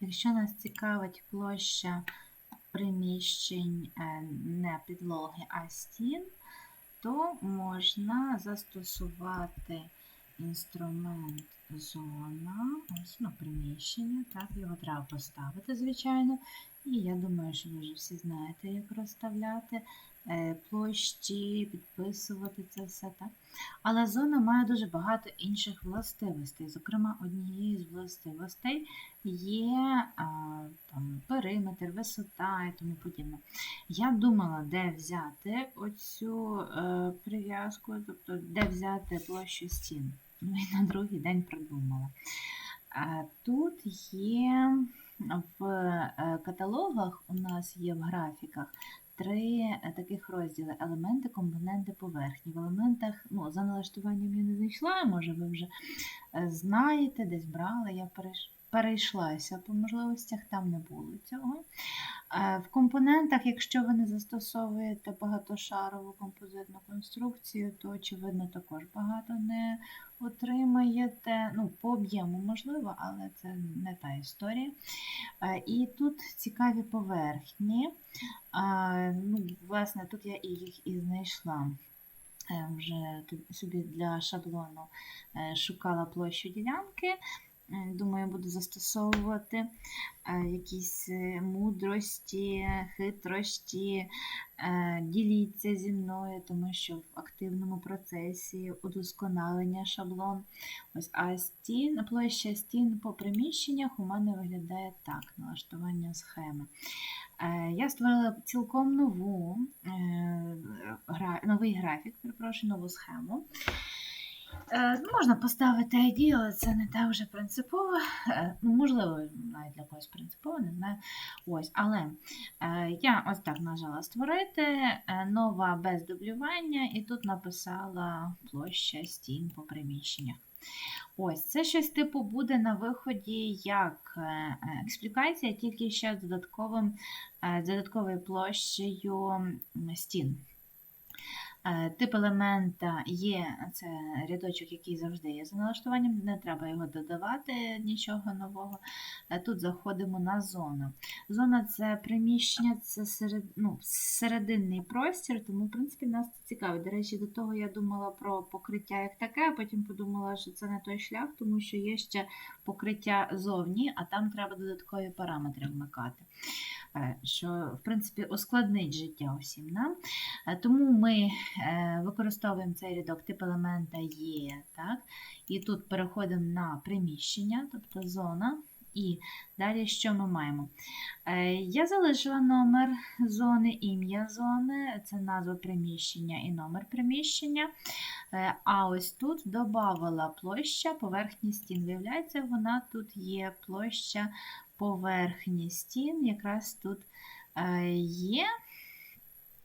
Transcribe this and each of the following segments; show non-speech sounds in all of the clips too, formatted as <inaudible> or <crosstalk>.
Якщо нас цікавить площа приміщень е, не підлоги, а стін, то можна застосувати інструмент зона, ось ну, приміщення, так, його треба поставити, звичайно. І я думаю, що ви вже всі знаєте, як розставляти площі, підписувати це все. так. Але зона має дуже багато інших властивостей. Зокрема, однією з властивостей є там, периметр, висота і тому подібне. Я думала, де взяти оцю е, прив'язку, тобто де взяти площу стін. Ну і на другий день придумала. Тут є в е, каталогах, у нас є в графіках три е, таких розділи: елементи, компоненти, поверхні. В елементах, ну, за налаштуванням я не знайшла, може ви вже е, знаєте, десь брала, я перейш- перейшлася по можливостях, там не було цього. В компонентах, якщо ви не застосовуєте багатошарову композитну конструкцію, то, очевидно, також багато не отримаєте. Ну, по об'єму можливо, але це не та історія. І тут цікаві поверхні. Ну, власне, тут я і їх і знайшла. Е, Вже собі для шаблону е, шукала площу ділянки. Е, Думаю, буду застосовувати е, якісь е, мудрості, хитрості. Діліться зі мною, тому що в активному процесі удосконалення шаблон. Ось, а стін, площа стін по приміщеннях у мене виглядає так: налаштування схеми. Я створила цілком нову, новий графік, перепрошую, нову схему. Е, ну, Можна поставити ID, але це не так вже принципово. Е, Ну, можливо, навіть для когось принципово, не знаю. Ось, але е, я ось так нажала створити, нова без дублювання, і тут написала площа стін по приміщеннях. Ось, це щось типу буде на виході як експлікація, тільки ще з додатковим, додатковою площею стін. Е, Тип елемента є, це рядочок, який завжди є за налаштуванням, не треба його додавати, нічого нового. Е, Тут заходимо на зону. Зона це приміщення, це серед, ну, серединний простір, тому, в принципі, нас це цікавить. До речі, до того я думала про покриття як таке, а потім подумала, що це не той шлях, тому що є ще покриття зовні, а там треба додаткові параметри вмикати. Е, Що, в принципі, ускладнить життя усім нам. Е, Тому ми е, використовуємо цей рядок тип елемента є, так? І тут переходимо на приміщення, тобто зона. І далі що ми маємо? Е, Я залишила номер зони, ім'я зони, це назва приміщення і номер приміщення. Е, А ось тут додавала площа поверхні стін. Виявляється, вона тут є площа поверхні стін, якраз тут е, є.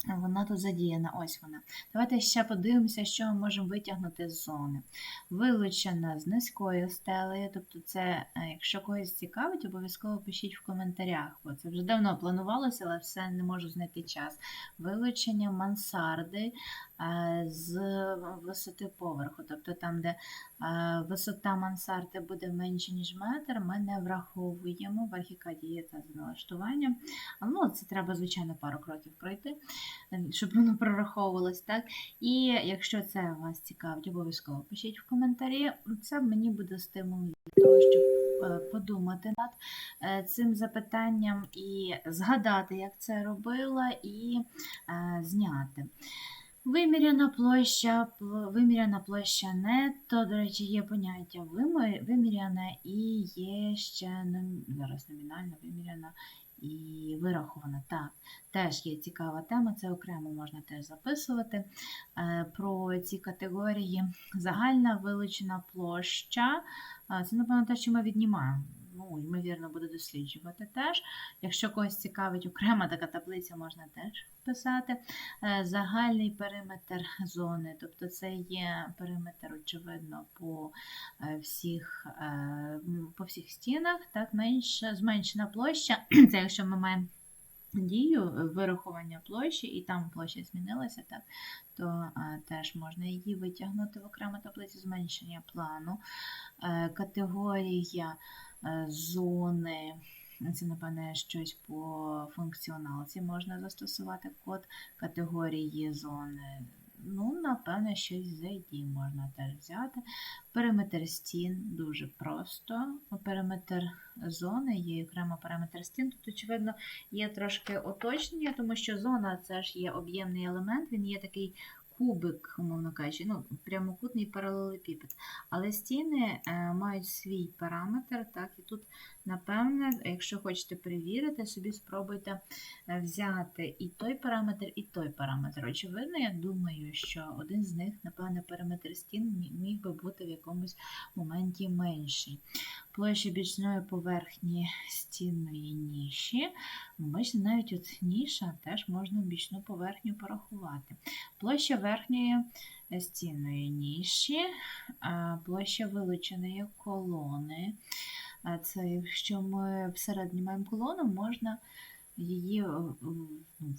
Вона тут задіяна, ось вона. Давайте ще подивимося, що ми можемо витягнути з зони. Вилучена з низькою стелею, тобто це, е, якщо когось цікавить, обов'язково пишіть в коментарях, бо це вже давно планувалося, але все не можу знайти час. Вилучення мансарди е, з висоти поверху, тобто там, де е, висота мансарди буде менше, ніж метр, ми не враховуємо в архікаді є це з налаштуванням. Ну, це треба, звичайно, пару кроків пройти щоб воно прораховувалось, так? І якщо це вас цікавить, обов'язково пишіть в коментарі. Це мені буде стимул для того, щоб е, подумати над е, цим запитанням і згадати, як це робила, і е, зняти. Виміряна площа, виміряна площа нетто, до речі, є поняття вимі- виміряна і є ще зараз номінально виміряна і вирахована. Так, теж є цікава тема, це окремо можна теж записувати. Е, Про ці категорії. Загальна вилучена площа. е, Це, напевно, те, що ми віднімаємо. Ну, ймовірно, буду досліджувати теж. Якщо когось цікавить окрема така таблиця, можна теж писати. Е, Загальний периметр зони, тобто це є периметр, очевидно, по е, всіх, е, по всіх стінах, так, менше, зменшена площа. <clears throat> Це якщо ми маємо дію вирахування площі, і там площа змінилася, так, то е, теж можна її витягнути в окрему таблицю зменшення плану. Е, Категорія зони Це, напевне, щось по функціоналці можна застосувати код категорії зони. Ну, напевне, щось з ID можна теж взяти. Периметр стін дуже просто. Периметр зони є окремо периметр стін. Тут, очевидно, є трошки уточнення, тому що зона це ж є об'ємний елемент, він є такий кубик, умовно кажучи, ну, прямокутний паралелепіпед. Але стіни е, мають свій параметр, так, і тут, напевне, якщо хочете перевірити, собі спробуйте е, взяти і той параметр, і той параметр. Очевидно, я думаю, що один з них, напевне, периметр стін міг би бути в якомусь моменті менший. Площа бічної поверхні стінної ніші. Бачите, навіть от ніша теж можна бічну поверхню порахувати. Площа верхньої е, стінної ніші, площа вилученої колони. Це якщо ми всередині маємо колону, можна її е, ну,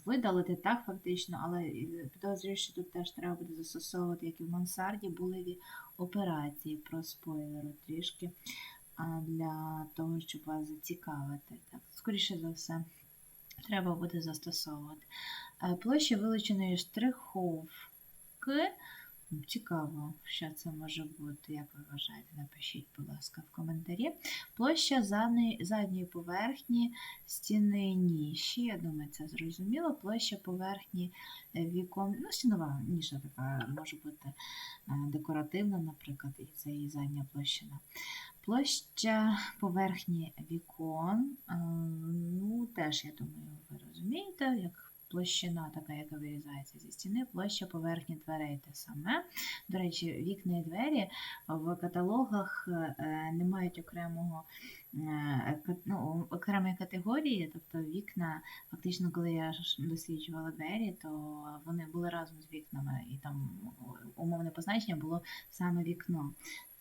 видалити так фактично, але е, підозрюю, що тут теж треба буде застосовувати, як і в мансарді, булеві операції про спойлеру трішки для того, щоб вас зацікавити. Так, скоріше за все, треба буде застосовувати. Площа вилученої штриховки. Цікаво, що це може бути, як ви вважаєте, напишіть, будь ласка, в коментарі. Площа задньої, задньої поверхні стіни ніші. Я думаю, це зрозуміло. Площа поверхні е, вікон. Ну, стінова ніша така може бути е, декоративна, наприклад, і це її задня площина. Площа поверхні вікон. е, Ну, теж, я думаю, ви розумієте, як площина така, яка вирізається зі стіни, площа поверхні дверей те саме. До речі, вікна і двері в каталогах е, не мають окремого ну, окремої категорії, тобто вікна, фактично, коли я досліджувала двері, то вони були разом з вікнами, і там умовне позначення було саме вікно.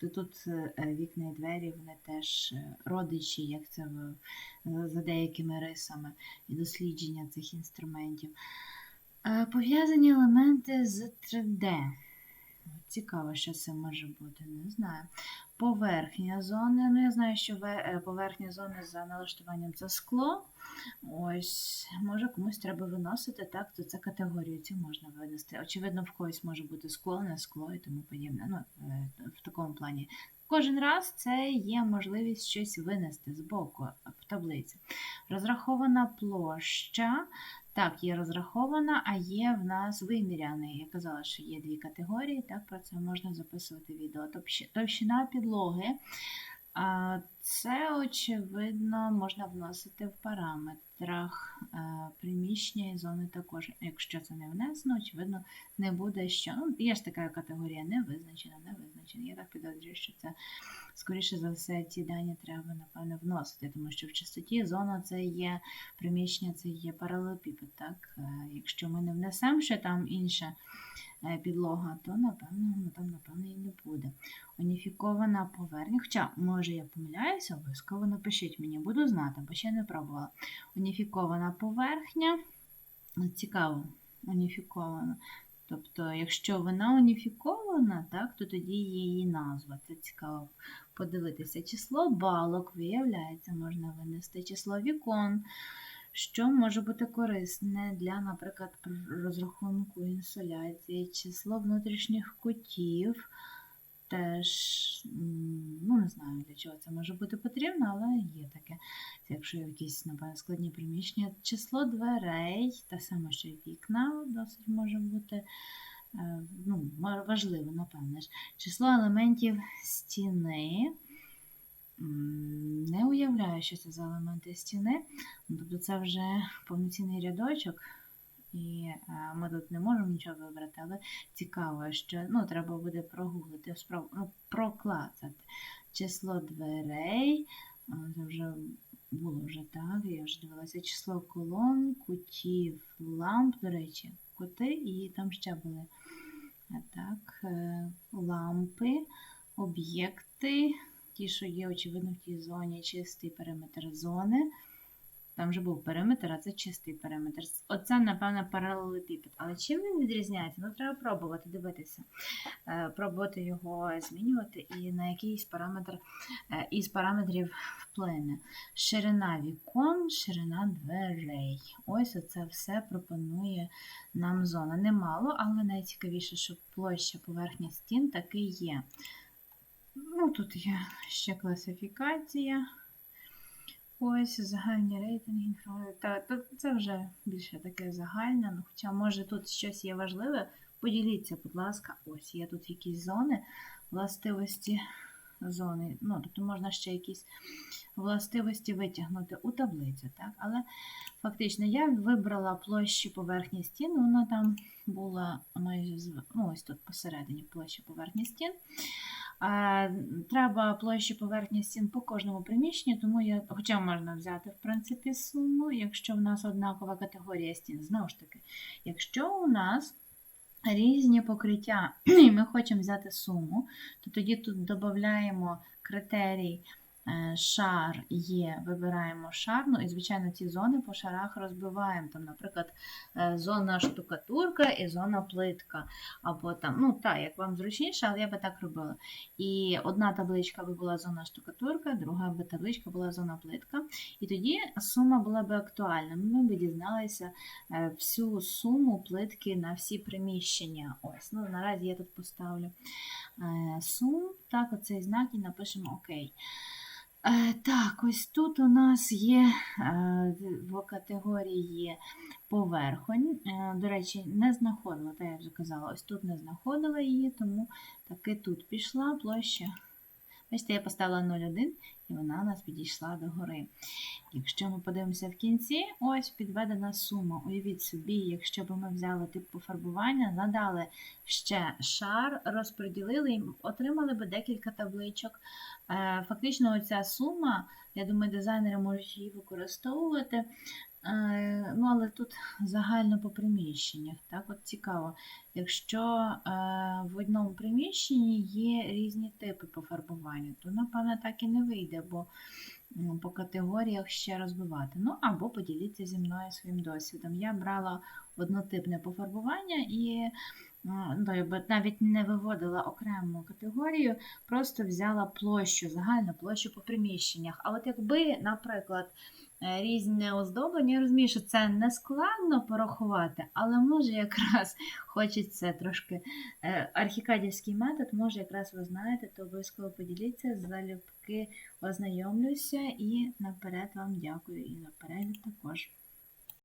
То тут е, вікна і двері вони теж е, родичі, як це е, за деякими рисами і дослідження цих інструментів. Е, Пов'язані елементи з 3D. Цікаво, що це може бути, не знаю. Поверхня зони. Ну, я знаю, що е, поверхня зони за налаштуванням це скло. Ось, може комусь треба виносити, так, то це категорію цю можна винести. Очевидно, в когось може бути скло, не скло і тому подібне. Ну, е, в такому плані. Кожен раз це є можливість щось винести з боку в таблиці. Розрахована площа. Так, є розрахована, а є в нас виміряний. Я казала, що є дві категорії, так, про це можна записувати відео. Товщина підлоги. Це, очевидно, можна вносити в параметрах е, приміщення і зони також. Якщо це не внесено, очевидно, не буде що. Ну, є ж така категорія не визначена, не визначена. Я так підозрюю, що це, скоріше за все, ці дані треба, напевно, вносити, тому що в чистоті зона це є приміщення, це є паралелепіпед. Так? Е, Якщо ми не внесемо ще там інша е, підлога, то напевно, ну, там, напевно, і не буде. Уніфікована поверхня. Хоча, може, я помиляюся, обов'язково напишіть мені, буду знати, бо ще не пробувала. Уніфікована поверхня. От Цікаво, уніфікована. Тобто, якщо вона уніфікована, так, то тоді її назва. Це цікаво подивитися. Число балок, виявляється, можна винести число вікон, що може бути корисне для, наприклад, розрахунку інсоляції, число внутрішніх кутів. Теж, ну не знаю, для чого це може бути потрібно, але є таке. Якщо якісь, напевно, складні приміщення. Число дверей, те саме, й вікна, досить може бути е, ну, важливо, напевне ж. Число елементів стіни. Уявляю, що це за елементи стіни. Тобто це вже повноцінний рядочок, і е, ми тут не можемо нічого вибрати, але цікаво, що ну, треба буде прогуглити, ну, проклацати. Число дверей. Це вже було вже так, я вже дивилася. Число колон, кутів, ламп, до речі, кути, і там ще були так, е, лампи, об'єкти, ті, що є, очевидно, в тій зоні, чистий периметр зони. Там вже був периметр, а це чистий периметр. Оце, напевно, паралелепіпед. Але чим він відрізняється? Ну, треба пробувати дивитися. Е, Пробувати його змінювати і на якийсь параметр е, із параметрів вплине. Ширина вікон, ширина дверей. Ось оце все пропонує нам зона. Немало, але найцікавіше, що площа поверхні стін таки є. Ну, тут є ще класифікація. Ось загальні рейтинги. Та, це вже більше таке загальне. Ну, хоча, може, тут щось є важливе. Поділіться, будь ласка, ось є тут якісь зони, властивості зони. Ну, тобто можна ще якісь властивості витягнути у таблицю, так? Але фактично я вибрала площу поверхні стін, вона там була майже ну, ось тут посередині площі поверхні стін. Треба площі поверхні стін по кожному приміщенню, тому я, хоча можна взяти, в принципі, суму, якщо в нас однакова категорія стін. Знову ж таки, якщо у нас різні покриття, <clears throat> і ми хочемо взяти суму, то тоді тут додаємо критерій шар є, вибираємо шар, ну і, звичайно, ці зони по шарах розбиваємо. Там, наприклад, е, зона штукатурка і зона плитка. Або там, ну так, як вам зручніше, але я би так робила. І одна табличка би була зона штукатурка, друга би табличка була зона плитка. І тоді сума була би актуальна. Ми б дізналися е, всю суму плитки на всі приміщення. Ось, ну наразі я тут поставлю е, сум, так, оцей знак і напишемо ОК. Е, Так, ось тут у нас є е, в категорії поверхонь. Е, До речі, не знаходила, та я вже казала, ось тут не знаходила її, тому таки тут пішла площа. Бачите, я поставила 0,1 і вона у нас підійшла до гори. Якщо ми подивимося в кінці, ось підведена сума. Уявіть собі, якщо б ми взяли тип пофарбування, надали ще шар, розподілили і отримали б декілька табличок. Е, Фактично, оця сума, я думаю, дизайнери можуть її використовувати. Ну, але тут загально по приміщеннях. Так, от цікаво. Якщо е, в одному приміщенні є різні типи пофарбування, то, напевно, так і не вийде, бо м, по категоріях ще розбивати. Ну, або поділіться зі мною своїм досвідом. Я брала однотипне пофарбування і ну, навіть не виводила окрему категорію, просто взяла площу, загальну площу по приміщеннях. А от якби, наприклад, різне оздоблення, я розумію, що це не складно порахувати, але може якраз <laughs> хочеться трошки е, архікадівський метод, може якраз ви знаєте, то обов'язково поділіться, залюбки ознайомлюся і наперед вам дякую і за перегляд також.